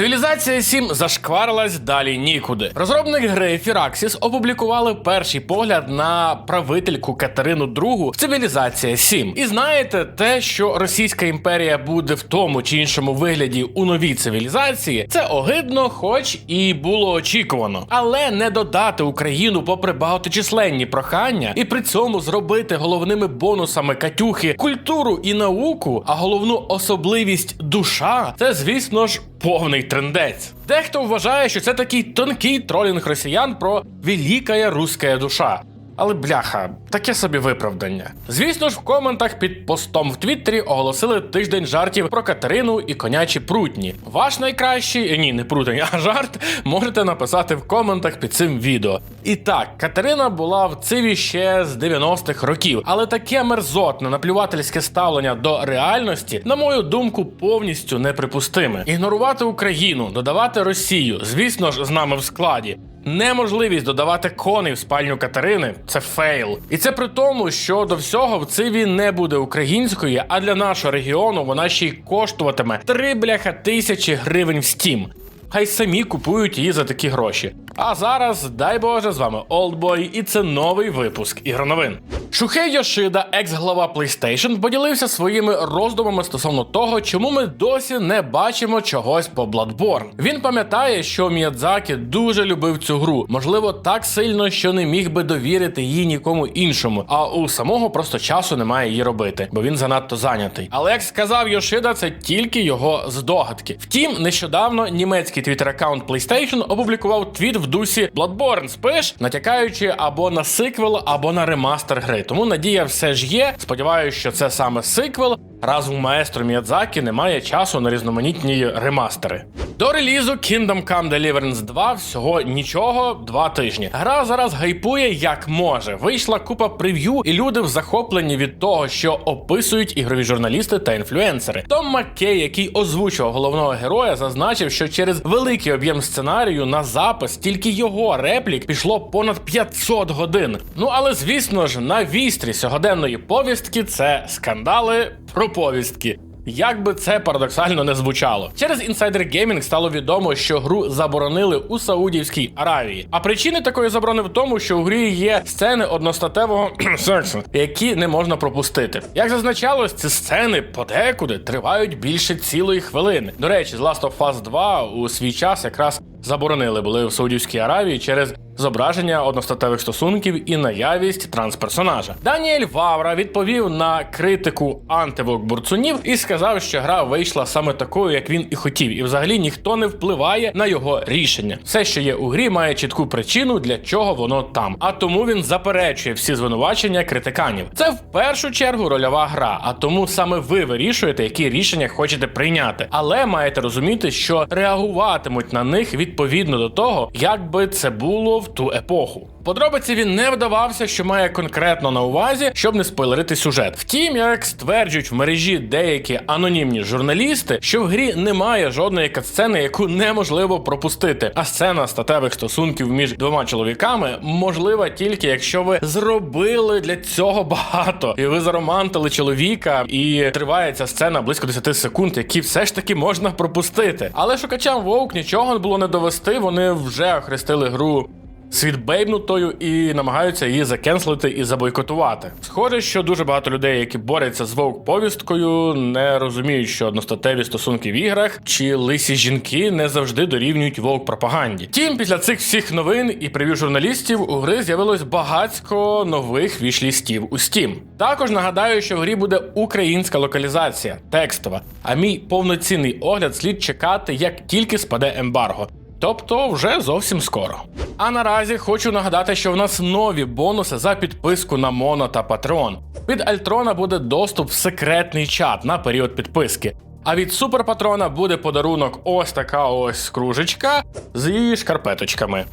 Цивілізація 7 зашкварилась далі нікуди. Розробник гри Firaxis опублікували перший погляд на правительку Катерину II Цивілізація 7. І знаєте, те, що Російська імперія буде в тому чи іншому вигляді у новій цивілізації, це огидно, хоч і було очікувано. Але не додати Україну, попри багаточисленні прохання, і при цьому зробити головними бонусами Катюхи культуру і науку, а головну особливість душа, це, звісно ж, повний трендець. Дехто вважає, що це такий тонкий тролінг росіян про великая руська душа. Але бляха, таке собі виправдання. Звісно ж, в коментах під постом в Твіттері оголосили тиждень жартів про Катерину і конячі прутні. Ваш найкращий, ні, не прутень, а жарт можете написати в коментах під цим відео. І так, Катерина була в циві ще з 90-х років, але таке мерзотне наплювательське ставлення до реальності, на мою думку, повністю неприпустиме. Ігнорувати Україну, додавати Росію, звісно ж, з нами в складі. Неможливість додавати коней в спальню Катерини це фейл. І це при тому, що до всього в циві не буде української, а для нашого регіону вона ще й коштуватиме три бляха тисячі гривень в стім. Хай самі купують її за такі гроші. А зараз, дай Боже, з вами Олдбой, і це новий випуск ігроновин. Шухей Йошида, екс-глава PlayStation, поділився своїми роздумами стосовно того, чому ми досі не бачимо чогось по Bloodborne. Він пам'ятає, що Міядзакі дуже любив цю гру, можливо, так сильно, що не міг би довірити її нікому іншому. А у самого просто часу немає її робити, бо він занадто зайнятий. Але як сказав Йошида, це тільки його здогадки. Втім, нещодавно німецький твіттер-аккаунт PlayStation опублікував твіт в дусі Bloodborne спиш, натякаючи або на сиквел, або на ремастер гри. Тому надія все ж є. Сподіваюся, що це саме сиквел. Раз у маестро Міядзакі немає часу на різноманітні ремастери. До релізу Kingdom Come Deliverance 2 всього нічого, два тижні. Гра зараз гайпує як може. Вийшла купа прев'ю, і люди в захопленні від того, що описують ігрові журналісти та інфлюенсери. Том Маккей, який озвучував головного героя, зазначив, що через великий об'єм сценарію на запис тільки його реплік пішло понад 500 годин. Ну але звісно ж, на вістрі сьогоденної повістки це скандали про повістки. Як би це парадоксально не звучало, через Insider Gaming стало відомо, що гру заборонили у Саудівській Аравії. А причини такої заборони в тому, що у грі є сцени одностатевого сексу, які не можна пропустити. Як зазначалось, ці сцени подекуди тривають більше цілої хвилини. До речі, з Last of Us 2 у свій час якраз заборонили були в Саудівській Аравії через зображення одностатевих стосунків і наявність трансперсонажа. Даніель Вавра відповів на критику антивок бурцунів і сказав, що гра вийшла саме такою, як він і хотів, і взагалі ніхто не впливає на його рішення. Все, що є у грі, має чітку причину, для чого воно там. А тому він заперечує всі звинувачення критиканів. Це в першу чергу рольова гра, а тому саме ви вирішуєте, які рішення хочете прийняти. Але маєте розуміти, що реагуватимуть на них відповідно до того, як би це було в ту епоху. Подробиці він не вдавався, що має конкретно на увазі, щоб не спойлерити сюжет. Втім, як стверджують в мережі деякі анонімні журналісти, що в грі немає жодної катсцени, яку неможливо пропустити. А сцена статевих стосунків між двома чоловіками можлива тільки якщо ви зробили для цього багато, і ви заромантили чоловіка, і триває ця сцена близько 10 секунд, які все ж таки можна пропустити. Але шукачам вовк нічого було не довести. Вони вже охрестили гру світбейбнутою і намагаються її закенслити і забойкотувати. Схоже, що дуже багато людей, які борються з вовк повісткою, не розуміють, що одностатеві стосунки в іграх чи лисі жінки не завжди дорівнюють вовк пропаганді. Тім, після цих всіх новин і прев'ю журналістів у гри з'явилось багатько нових вішлістів у Steam. Також нагадаю, що в грі буде українська локалізація, текстова. А мій повноцінний огляд слід чекати, як тільки спаде ембарго. Тобто вже зовсім скоро. А наразі хочу нагадати, що в нас нові бонуси за підписку на Моно та Patreon. Від Альтрона буде доступ в секретний чат на період підписки. А від суперпатрона буде подарунок ось така ось кружечка з її шкарпеточками.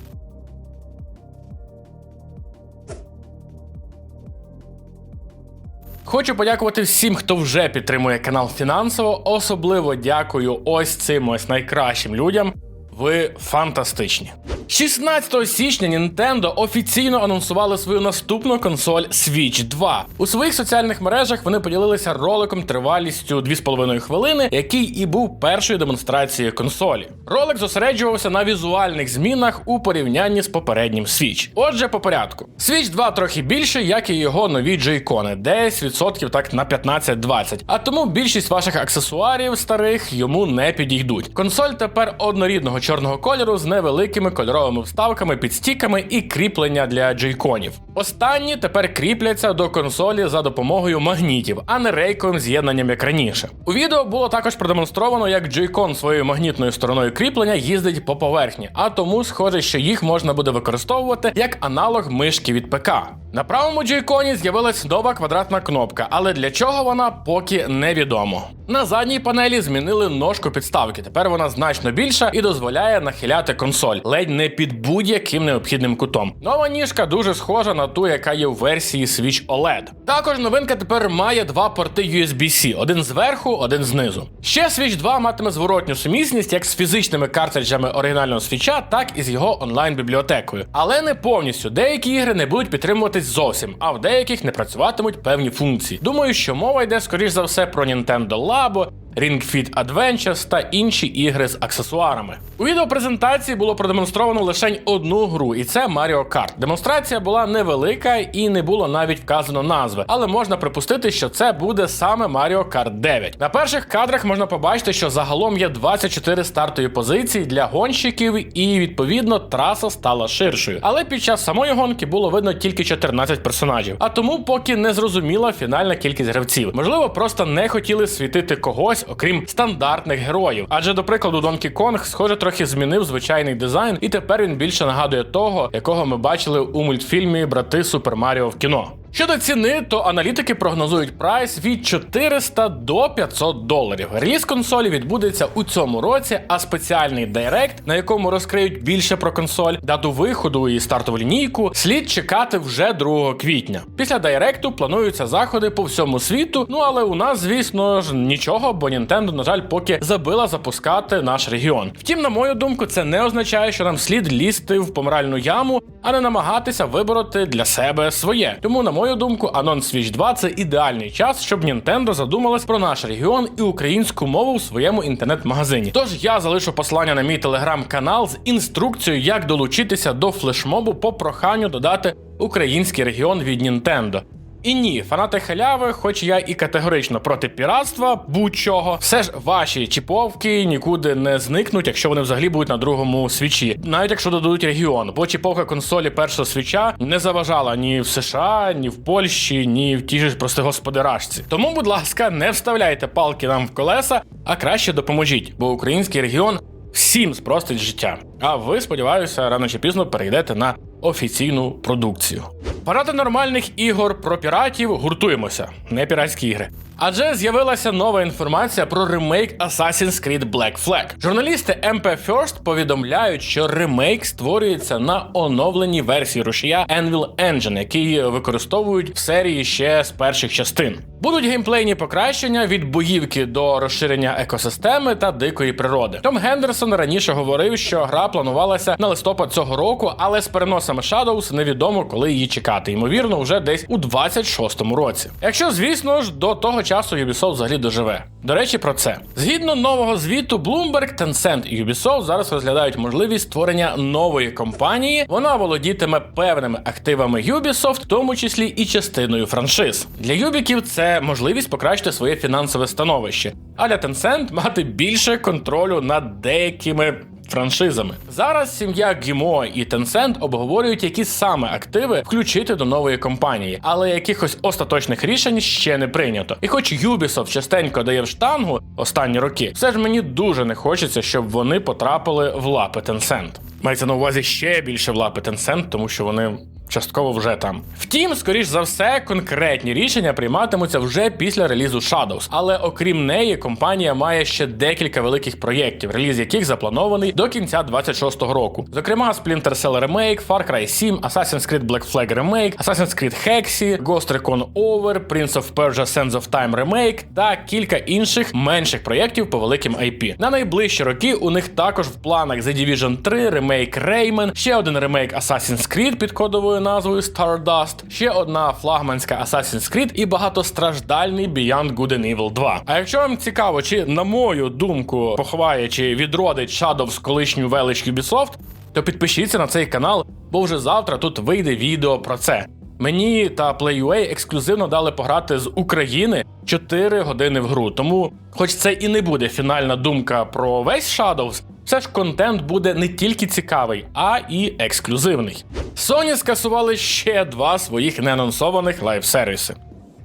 Хочу подякувати всім, хто вже підтримує канал фінансово. Особливо дякую ось цим ось найкращим людям. Ви фантастичні. 16 січня Nintendo офіційно анонсували свою наступну консоль Switch 2. У своїх соціальних мережах вони поділилися роликом тривалістю 2,5 хвилини, який і був першою демонстрацією консолі. Ролик зосереджувався на візуальних змінах у порівнянні з попереднім Switch. Отже, по порядку. Switch 2 трохи більше, як і його нові джейкони, десь відсотків так на 15-20. А тому більшість ваших аксесуарів старих йому не підійдуть. Консоль тепер однорідного чорного кольору з невеликими кольоровими вставками, підстіками і кріплення для джейконів. Останні тепер кріпляться до консолі за допомогою магнітів, а не рейковим з'єднанням як раніше. У відео було також продемонстровано, як джейкон своєю магнітною стороною кріплення їздить по поверхні, а тому схоже, що їх можна буде використовувати як аналог мишки від ПК. На правому джейконі з'явилась нова квадратна кнопка, але для чого вона поки невідомо. На задній панелі змінили ножку підставки. Тепер вона значно більша і дозволяє нахиляти консоль, ледь не під будь-яким необхідним кутом. Нова ніжка дуже схожа на ту, яка є в версії Switch OLED. Також новинка тепер має два порти USB-C: один зверху, один знизу. Ще Switch 2 матиме зворотню сумісність як з фізичними картриджами оригінального свіча, так і з його онлайн-бібліотекою. Але не повністю. Деякі ігри не будуть підтримуватись зовсім, а в деяких не працюватимуть певні функції. Думаю, що мова йде скоріш за все про Nintendo Labo, Ring Fit Adventures та інші ігри з аксесуарами. У відеопрезентації було продемонстровано лише одну гру, і це Mario Kart. Демонстрація була невелика і не було навіть вказано назви, але можна припустити, що це буде саме Mario Kart 9. На перших кадрах можна побачити, що загалом є 24 стартові позиції для гонщиків, і відповідно траса стала ширшою. Але під час самої гонки було видно тільки 14 персонажів. А тому поки не зрозуміла фінальна кількість гравців. Можливо, просто не хотіли світити когось, окрім стандартних героїв. Адже, до прикладу, Донкі Конг, схоже, трохи змінив звичайний дизайн, і тепер він більше нагадує того, якого ми бачили у мультфільмі Брати Супер Маріо в кіно. Щодо ціни, то аналітики прогнозують прайс від 400 до 500 доларів. Реліз консолі відбудеться у цьому році, а спеціальний директ, на якому розкриють більше про консоль, дату виходу і стартову лінійку, слід чекати вже 2 квітня. Після директу плануються заходи по всьому світу. Ну але у нас, звісно ж, нічого, бо Nintendo, на жаль, поки забила запускати наш регіон. Втім, на мою думку, це не означає, що нам слід лізти в помиральну яму, а не намагатися вибороти для себе своє. Тому, на мою думку, анонс Switch 2 це ідеальний час, щоб Nintendo задумалась про наш регіон і українську мову в своєму інтернет-магазині. Тож я залишу посилання на мій телеграм-канал з інструкцією, як долучитися до флешмобу по проханню додати український регіон від Nintendo. І ні, фанати халяви, хоч я і категорично проти піратства, будь-чого, все ж ваші чіповки нікуди не зникнуть, якщо вони взагалі будуть на другому свічі, навіть якщо додадуть регіон. Бо чіповка консолі першого свіча не заважала ні в США, ні в Польщі, ні в тій ж прости господарашці. Тому, будь ласка, не вставляйте палки нам в колеса, а краще допоможіть, бо український регіон всім спростить життя. А ви, сподіваюся, рано чи пізно перейдете на офіційну продукцію. Парати нормальних ігор про піратів гуртуємося, не піратські ігри. Адже з'явилася нова інформація про ремейк Assassin's Creed Black Flag. Журналісти MP First повідомляють, що ремейк створюється на оновленій версії рушія Anvil Engine, який використовують в серії ще з перших частин. Будуть геймплейні покращення від боївки до розширення екосистеми та дикої природи. Том Гендерсон раніше говорив, що гра планувалася на листопад цього року, але з переносами Shadows невідомо, коли її чекати. Ймовірно, вже десь у 26-му році. Якщо, звісно ж, до того часу Ubisoft взагалі доживе. До речі, про це згідно нового звіту Bloomberg, Tencent і Ubisoft зараз розглядають можливість створення нової компанії. Вона володітиме певними активами Ubisoft, в тому числі і частиною франшиз. Для юбіків це можливість покращити своє фінансове становище, а для Tencent мати більше контролю над деякими. Франшизами зараз сім'я Гімо і Tencent обговорюють, які саме активи включити до нової компанії, але якихось остаточних рішень ще не прийнято. І хоч Ubisoft частенько дає в штангу останні роки, все ж мені дуже не хочеться, щоб вони потрапили в лапи Tencent. Мається на увазі ще більше в лапи Tencent, тому що вони частково вже там. Втім, скоріш за все, конкретні рішення прийматимуться вже після релізу Shadows. Але окрім неї, компанія має ще декілька великих проєктів, реліз яких запланований до кінця 26-го року. Зокрема, Splinter Cell Remake, Far Cry 7, Assassin's Creed Black Flag Remake, Assassin's Creed Hexi, Ghost Recon Over, Prince of Persia Sands of Time Remake та кілька інших менших проєктів по великим IP. На найближчі роки у них також в планах The Division 3, ремейк Rayman, ще один ремейк Assassin's Creed під кодовою назвою Stardust, ще одна флагманська Assassin's Creed і багатостраждальний Beyond Good and Evil 2. А якщо вам цікаво, чи на мою думку поховає чи відродить Shadows колишню велич Ubisoft, то підпишіться на цей канал, бо вже завтра тут вийде відео про це. Мені та PlayUA ексклюзивно дали пограти з України 4 години в гру. Тому, хоч це і не буде фінальна думка про весь Shadows, все ж контент буде не тільки цікавий, а і ексклюзивний. Sony скасували ще два своїх неанонсованих лайв-сервіси.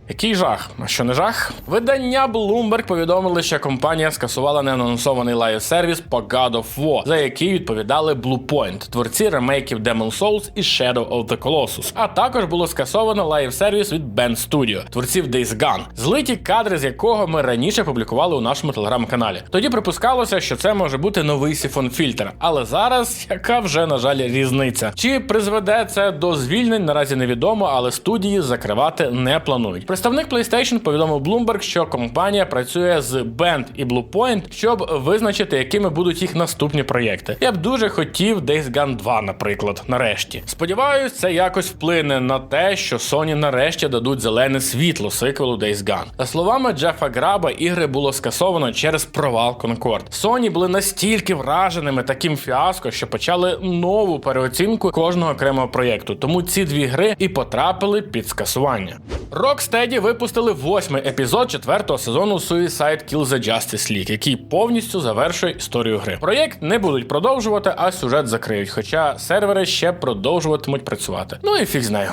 Який жах? А що не жах? Видання Bloomberg повідомили, що компанія скасувала неанонсований лайв-сервіс по God of War, за який відповідали Bluepoint, творці ремейків Demon Souls і Shadow of the Colossus. А також було скасовано лайв-сервіс від Band Studio, творців Days Gone, злиті кадри з якого ми раніше публікували у нашому телеграм-каналі. Тоді припускалося, що це може бути новий сифон фільтр, але зараз яка вже на жаль різниця? Чи призведе це до звільнень? Наразі невідомо, але студії закривати не планують. Представник PlayStation повідомив Bloomberg, що компанія працює з Band і Bluepoint, щоб визначити, якими будуть їх наступні проєкти. Я б дуже хотів Days Gone 2, наприклад, нарешті. Сподіваюсь, це якось вплине на те, що Sony нарешті дадуть зелене світло сиквелу Days Gone. За словами Джефа Граба, ігри було скасовано через провал Concord. Sony були настільки враженими таким фіаско, що почали нову переоцінку кожного окремого проєкту. Тому ці дві гри і потрапили під скасування. Rocksteady випустили восьмий епізод четвертого сезону Suicide Kill the Justice League, який повністю завершує історію гри. Проєкт не будуть продовжувати, а сюжет закриють, хоча сервери ще продовжуватимуть працювати. Ну і фіг з нею.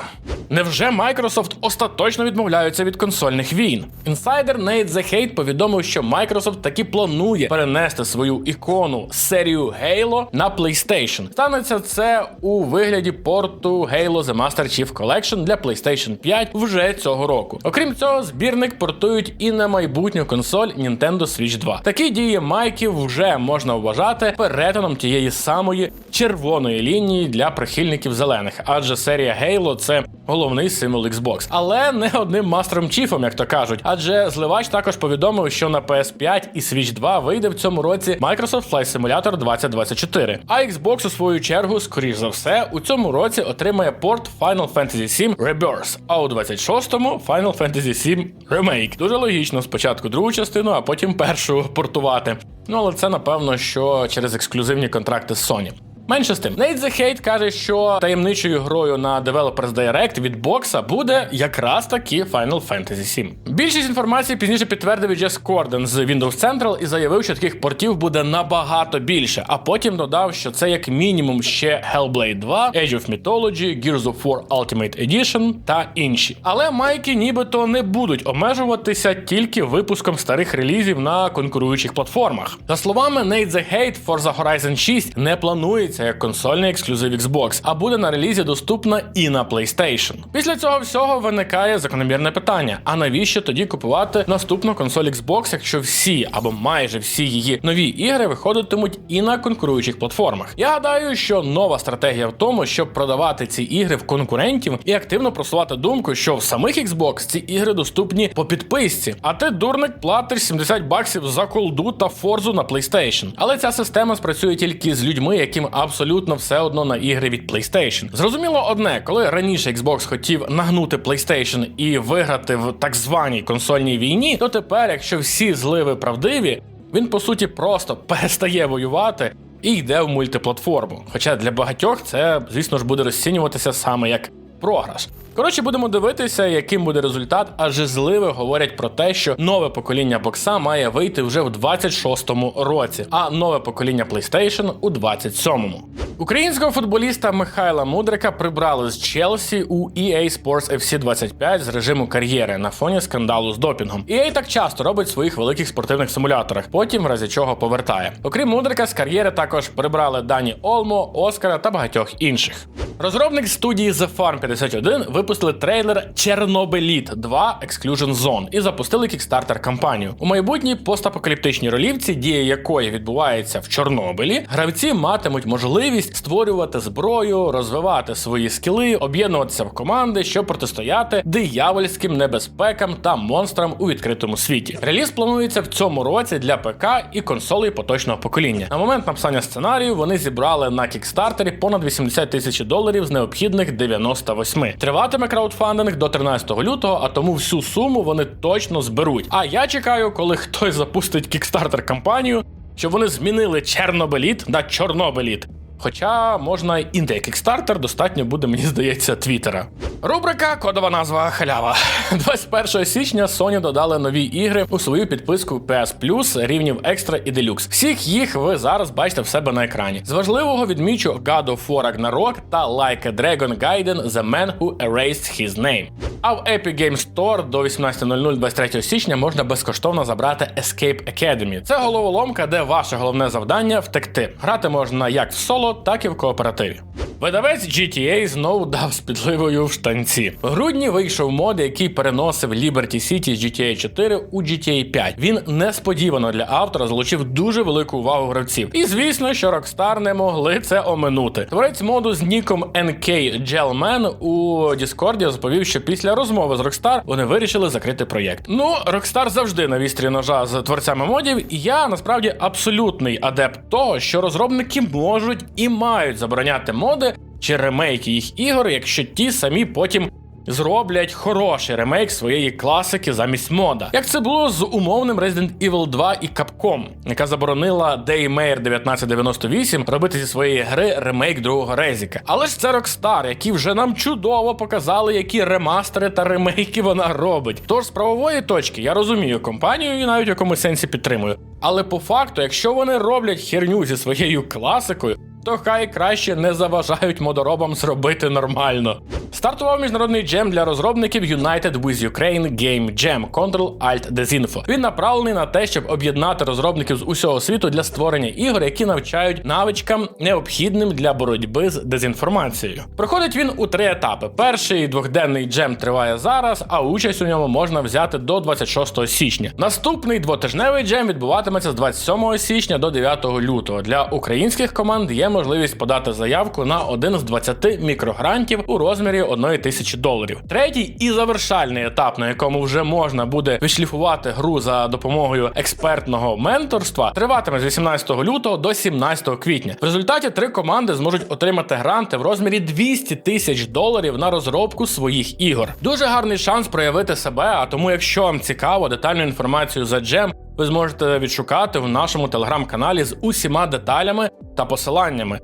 Невже Microsoft остаточно відмовляються від консольних війн? Інсайдер Nate The Hate повідомив, що Microsoft таки планує перенести свою ікону серію Halo на PlayStation. Станеться це у вигляді порту Halo The Master Chief Collection для PlayStation 5 вже цього року. Окрім цього, збірник портують і на майбутню консоль Nintendo Switch 2. Такі дії майків вже можна вважати перетином тієї самої червоної лінії для прихильників зелених, адже серія Halo це головний символ Xbox. Але не одним мастером чіфом, як то кажуть. Адже зливач також повідомив, що на PS5 і Switch 2 вийде в цьому році Microsoft Flight Simulator 2024. А Xbox, у свою чергу, скоріш за все, у цьому році отримає порт Final Fantasy VII Rebirth, а у 26-му Final Fantasy VII Remake. Дуже логічно спочатку другу частину, а потім першу портувати. Ну але це напевно, що через ексклюзивні контракти з Sony. Менше з тим, Nate The Hate каже, що таємничою грою на Developers Direct від бокса буде якраз таки Final Fantasy 7. Більшість інформації пізніше підтвердив Джес Корден з Windows Central і заявив, що таких портів буде набагато більше. А потім додав, що це як мінімум ще Hellblade 2, Age of Mythology, Gears of War Ultimate Edition та інші. Але майки нібито не будуть обмежуватися тільки випуском старих релізів на конкуруючих платформах. За словами Nate The Hate, Forza Horizon 6 не планується як консольний ексклюзив Xbox, а буде на релізі доступна і на PlayStation. Після цього всього виникає закономірне питання: а навіщо тоді купувати наступну консоль Xbox, якщо всі або майже всі її нові ігри виходитимуть і на конкуруючих платформах? Я гадаю, що нова стратегія в тому, щоб продавати ці ігри в конкурентів і активно просувати думку, що в самих Xbox ці ігри доступні по підписці, а ти дурник платиш 70 баксів за колду та форзу на PlayStation. Але ця система спрацює тільки з людьми, яким абсолютно все одно на ігри від PlayStation. Зрозуміло одне, коли раніше Xbox хотів нагнути PlayStation і виграти в так званій консольній війні, то тепер, якщо всі зливи правдиві, він по суті просто перестає воювати. І йде в мультиплатформу. Хоча для багатьох це, звісно ж, буде розцінюватися саме як програш. Коротше, будемо дивитися, яким буде результат, адже зливи говорять про те, що нове покоління бокса має вийти вже в 26-му році, а нове покоління PlayStation у 27-му. Українського футболіста Михайла Мудрика прибрали з Челсі у EA Sports FC 25 з режиму кар'єри на фоні скандалу з допінгом. EA так часто робить в своїх великих спортивних симуляторах, потім в разі чого повертає. Окрім Мудрика, з кар'єри також прибрали Дані Олмо, Оскара та багатьох інших. Розробник студії The Farm 51 випустили трейлер Чорнобиліт 2 Exclusion Zone і запустили кікстартер кампанію. У майбутній постапокаліптичній ролівці, дія якої відбувається в Чорнобилі, гравці матимуть можливість створювати зброю, розвивати свої скіли, об'єднуватися в команди, щоб протистояти диявольським небезпекам та монстрам у відкритому світі. Реліз планується в цьому році для ПК і консолей поточного покоління. На момент написання сценарію вони зібрали на кікстартері понад 80 тисяч доларів з необхідних 98. Триватиме краудфандинг до 13 лютого, а тому всю суму вони точно зберуть. А я чекаю, коли хтось запустить кікстартер кампанію, щоб вони змінили Чорнобиліт на Чорнобиліт. Хоча можна і не кікстартер, достатньо буде, мені здається, твіттера. Рубрика Кодова назва халява. 21 січня Sony додали нові ігри у свою підписку PS Plus рівнів Екстра і Deluxe. Всіх їх ви зараз бачите в себе на екрані. З важливого відмічу God of War Ragnarok та Like a Dragon Gaiden The Man Who Erased His Name. А в Epic Games Store до 18.00 23 січня можна безкоштовно забрати Escape Academy. Це головоломка, де ваше головне завдання втекти. Грати можна як в соло, так і в кооперативі. Видавець GTA знову дав з підливою в штанці. В грудні вийшов мод, який переносив Liberty City з GTA 4 у GTA 5. Він несподівано для автора залучив дуже велику увагу гравців. І звісно, що Rockstar не могли це оминути. Творець моду з ніком NK Gelman у Discord розповів, що після розмови з Rockstar вони вирішили закрити проєкт. Ну, Rockstar завжди на вістрі ножа з творцями модів, і я насправді абсолютний адепт того, що розробники можуть і мають забороняти моди чи ремейки їх ігор, якщо ті самі потім. Зроблять хороший ремейк своєї класики замість мода, як це було з умовним Resident Evil 2 і Capcom, яка заборонила Daymare 1998 робити зі своєї гри ремейк другого Резіка. Але ж це Rockstar, які вже нам чудово показали, які ремастери та ремейки вона робить. Тож з правової точки я розумію компанію і навіть в якомусь сенсі підтримую. Але по факту, якщо вони роблять херню зі своєю класикою, то хай краще не заважають модоробам зробити нормально. Стартував міжнародний джем для розробників United with Ukraine Game Jam Ctrl-Alt Desinfo. Він направлений на те, щоб об'єднати розробників з усього світу для створення ігор, які навчають навичкам, необхідним для боротьби з дезінформацією. Проходить він у три етапи. Перший двохденний джем триває зараз, а участь у ньому можна взяти до 26 січня. Наступний двотижневий джем відбуватиметься з 27 січня до 9 лютого. Для українських команд є можливість подати заявку на один з 20 мікрогрантів у розмірі 1 тисячі доларів. Третій і завершальний етап, на якому вже можна буде відшліфувати гру за допомогою експертного менторства, триватиме з 18 лютого до 17 квітня. В результаті три команди зможуть отримати гранти в розмірі 200 тисяч доларів на розробку своїх ігор. Дуже гарний шанс проявити себе. А тому, якщо вам цікаво детальну інформацію за джем, ви зможете відшукати в нашому телеграм-каналі з усіма деталями та посиланнями.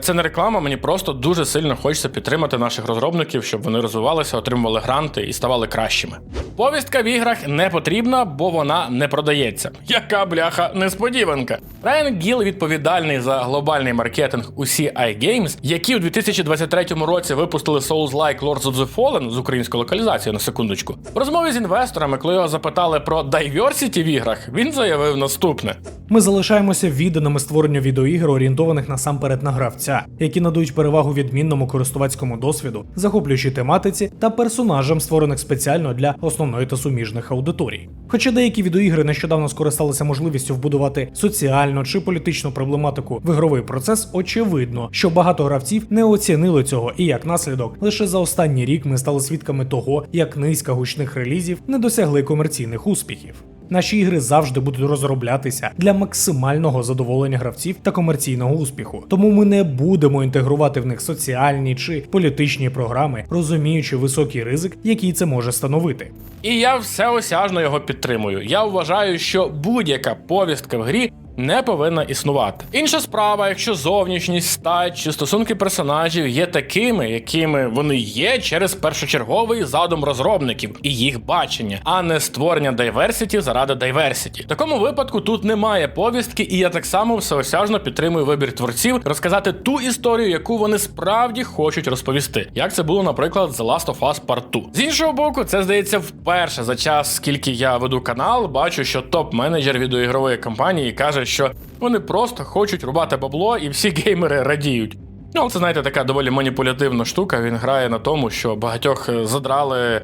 Це не реклама, мені просто дуже сильно хочеться підтримати наших розробників, щоб вони розвивалися, отримували гранти і ставали кращими. Повістка в іграх не потрібна, бо вона не продається. Яка бляха несподіванка. Райан Гіл відповідальний за глобальний маркетинг у CI Games, які у 2023 році випустили Souls-like Lords of the Fallen з українською локалізацією на секундочку. В розмові з інвесторами, коли його запитали про diversity в іграх, він заявив наступне. Ми залишаємося відданими створенню відеоігр, орієнтованих насамперед на гравця, які надають перевагу відмінному користувацькому досвіду, захоплюючій тематиці та персонажам, створених спеціально для основної та суміжних аудиторій. Хоча деякі відеоігри нещодавно скористалися можливістю вбудувати соціальну чи політичну проблематику в ігровий процес, очевидно, що багато гравців не оцінили цього, і як наслідок, лише за останній рік ми стали свідками того, як низка гучних релізів не досягли комерційних успіхів. Наші ігри завжди будуть розроблятися для максимального задоволення гравців та комерційного успіху. Тому ми не будемо інтегрувати в них соціальні чи політичні програми, розуміючи високий ризик, який це може становити. І я всеосяжно його підтримую. Я вважаю, що будь-яка повістка в грі. Не повинна існувати. Інша справа, якщо зовнішність, стать чи стосунки персонажів є такими, якими вони є через першочерговий задум розробників і їх бачення, а не створення дайверсіті заради дайверсіті. В такому випадку тут немає повістки, і я так само всеосяжно підтримую вибір творців розказати ту історію, яку вони справді хочуть розповісти. Як це було, наприклад, з Last of Us Part 2. З іншого боку, це здається вперше за час, скільки я веду канал, бачу, що топ-менеджер відеоігрової компанії каже, що вони просто хочуть рубати бабло, і всі геймери радіють. Ну, це знаєте, така доволі маніпулятивна штука. Він грає на тому, що багатьох е, задрали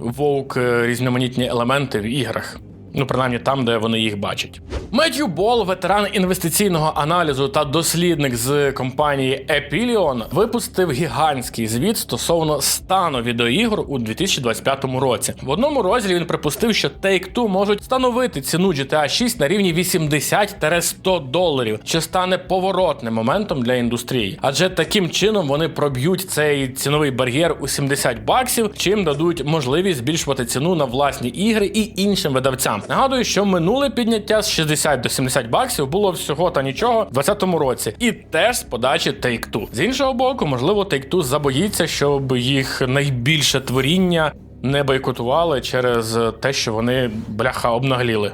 вовк е, різноманітні елементи в іграх. Ну, принаймні там, де вони їх бачать. Меттью Бол, ветеран інвестиційного аналізу та дослідник з компанії Epilion, випустив гігантський звіт стосовно стану відеоігр у 2025 році. В одному розділі він припустив, що Take-Two можуть становити ціну GTA 6 на рівні 80-100 доларів, що стане поворотним моментом для індустрії. Адже таким чином вони проб'ють цей ціновий бар'єр у 70 баксів, чим дадуть можливість збільшувати ціну на власні ігри і іншим видавцям. Нагадую, що минуле підняття з 60 до 70 баксів було всього та нічого в 2020 році, і теж з подачі Take-Two. З іншого боку, можливо, Take-Two забоїться, щоб їх найбільше творіння не бойкотували через те, що вони бляха обнагліли.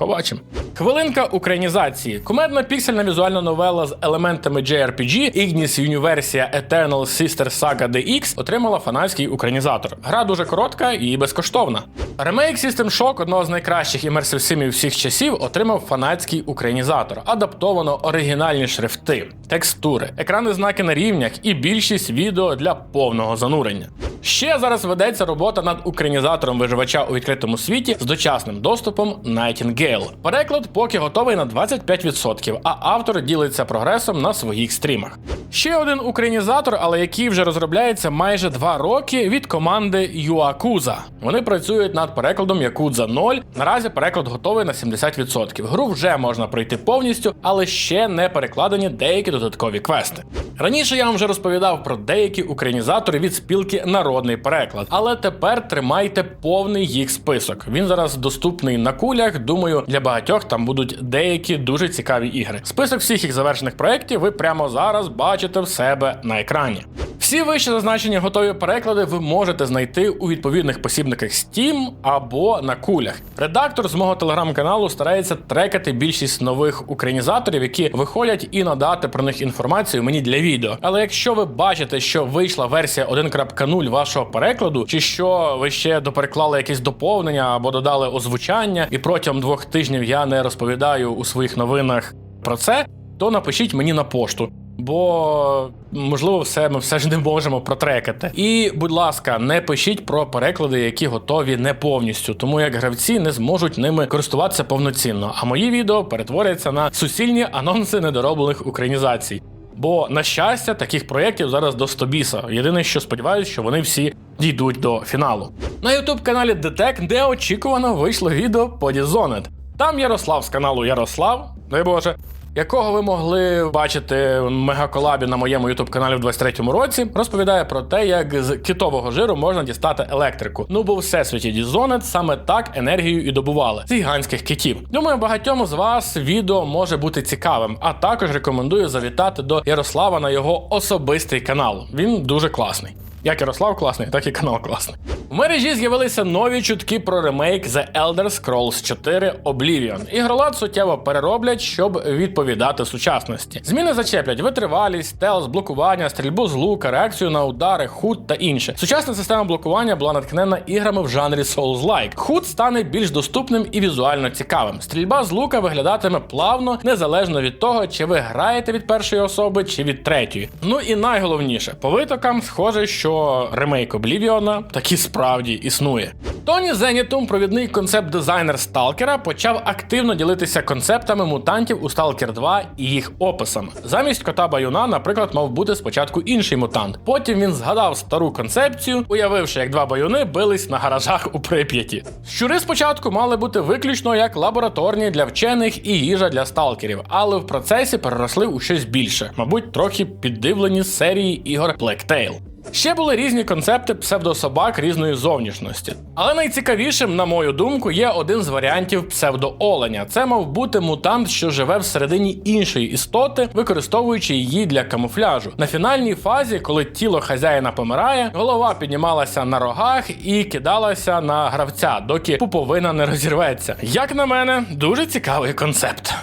Побачимо. Хвилинка українізації. Кумедна піксельна візуальна новела з елементами JRPG Ignis Universia Eternal Sister Saga DX отримала фанатський українізатор. Гра дуже коротка і безкоштовна. Ремейк System Shock, одного з найкращих імерсив симів всіх часів, отримав фанатський українізатор. Адаптовано оригінальні шрифти, текстури, екрани знаки на рівнях і більшість відео для повного занурення. Ще зараз ведеться робота над українізатором виживача у відкритому світі з дочасним доступом Nightingale. Переклад поки готовий на 25%, а автор ділиться прогресом на своїх стрімах. Ще один українізатор, але який вже розробляється майже два роки від команди Юакуза. Вони працюють над перекладом Якудза 0. Наразі переклад готовий на 70%. Гру вже можна пройти повністю, але ще не перекладені деякі додаткові квести. Раніше я вам вже розповідав про деякі українізатори від спілки Народний переклад, але тепер тримайте повний їх список. Він зараз доступний на кулях. Думаю, для багатьох там будуть деякі дуже цікаві ігри. Список всіх їх завершених проєктів ви прямо зараз бачите в себе на екрані. Всі вище зазначені готові переклади ви можете знайти у відповідних посібниках Steam або на кулях. Редактор з мого телеграм-каналу старається трекати більшість нових українізаторів, які виходять і надати про них інформацію мені для відео. Але якщо ви бачите, що вийшла версія 1.0 вашого перекладу, чи що ви ще допереклали якісь доповнення або додали озвучання, і протягом двох тижнів я не розповідаю у своїх новинах про це, то напишіть мені на пошту. Бо можливо, все ми все ж не можемо протрекати. І, будь ласка, не пишіть про переклади, які готові не повністю, тому як гравці не зможуть ними користуватися повноцінно. А мої відео перетворяться на суцільні анонси недороблених українізацій. Бо, на щастя, таких проєктів зараз до стобіса. Єдине, що сподіваюся, що вони всі дійдуть до фіналу. На ютуб каналі Детек неочікувано вийшло відео по Dishonored. Там Ярослав з каналу Ярослав, дай Боже, якого ви могли бачити в мегаколабі на моєму ютуб каналі в 23-му році, розповідає про те, як з китового жиру можна дістати електрику. Ну бо у всесвіті Dishonored саме так енергію і добували з гігантських китів. Думаю, багатьом з вас відео може бути цікавим, а також рекомендую завітати до Ярослава на його особистий канал. Він дуже класний. Як Ярослав класний, так і канал класний. В мережі з'явилися нові чутки про ремейк The Elder Scrolls 4 Oblivion. Ігролад суттєво перероблять, щоб відповідати сучасності. Зміни зачеплять витривалість, стелс, блокування, стрільбу з лука, реакцію на удари, худ та інше. Сучасна система блокування була натхнена іграми в жанрі Souls-like. Худ стане більш доступним і візуально цікавим. Стрільба з лука виглядатиме плавно, незалежно від того, чи ви граєте від першої особи, чи від третьої. Ну і найголовніше, по витокам схоже, що ремейк Облівіона таки справді існує. Тоні Зенітум, провідний концепт-дизайнер Сталкера, почав активно ділитися концептами мутантів у Stalker 2 і їх описами. Замість кота баюна, наприклад, мав бути спочатку інший мутант. Потім він згадав стару концепцію, уявивши, як два баюни бились на гаражах у Прип'яті. Щури спочатку мали бути виключно як лабораторні для вчених і їжа для сталкерів, але в процесі переросли у щось більше, мабуть, трохи піддивлені з серії ігор Tale. Ще були різні концепти псевдособак різної зовнішності. Але найцікавішим, на мою думку, є один з варіантів псевдооленя. Це мав бути мутант, що живе всередині іншої істоти, використовуючи її для камуфляжу. На фінальній фазі, коли тіло хазяїна помирає, голова піднімалася на рогах і кидалася на гравця, доки пуповина не розірветься. Як на мене, дуже цікавий концепт.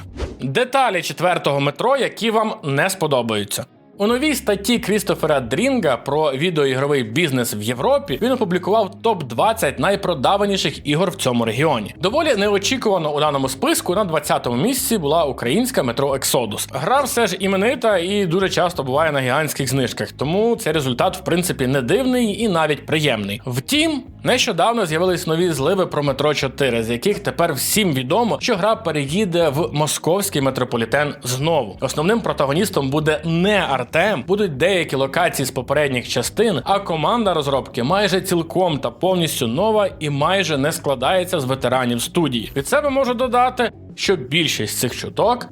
Деталі четвертого метро, які вам не сподобаються. У новій статті Крістофера Дрінга про відеоігровий бізнес в Європі він опублікував топ 20 найпродаваніших ігор в цьому регіоні. Доволі неочікувано у даному списку на 20-му місці була українська метро Exodus. Гра все ж іменита і дуже часто буває на гігантських знижках, тому цей результат в принципі не дивний і навіть приємний. Втім, нещодавно з'явились нові зливи про метро 4, з яких тепер всім відомо, що гра переїде в московський метрополітен знову. Основним протагоністом буде не Артем, будуть деякі локації з попередніх частин, а команда розробки майже цілком та повністю нова і майже не складається з ветеранів студії. Від себе можу додати, що більшість цих чуток.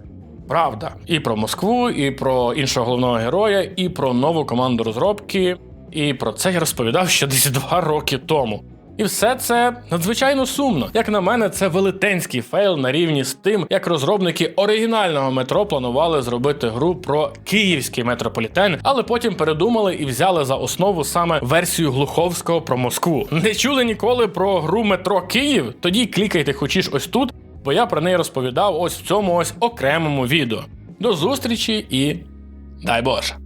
Правда, і про Москву, і про іншого головного героя, і про нову команду розробки. І про це я розповідав ще десь два роки тому. І все це надзвичайно сумно. Як на мене, це велетенський фейл на рівні з тим, як розробники оригінального метро планували зробити гру про київський метрополітен, але потім передумали і взяли за основу саме версію Глуховського про Москву. Не чули ніколи про гру метро Київ? Тоді клікайте хочеш ось тут, бо я про неї розповідав ось в цьому ось окремому відео. До зустрічі і дай Боже!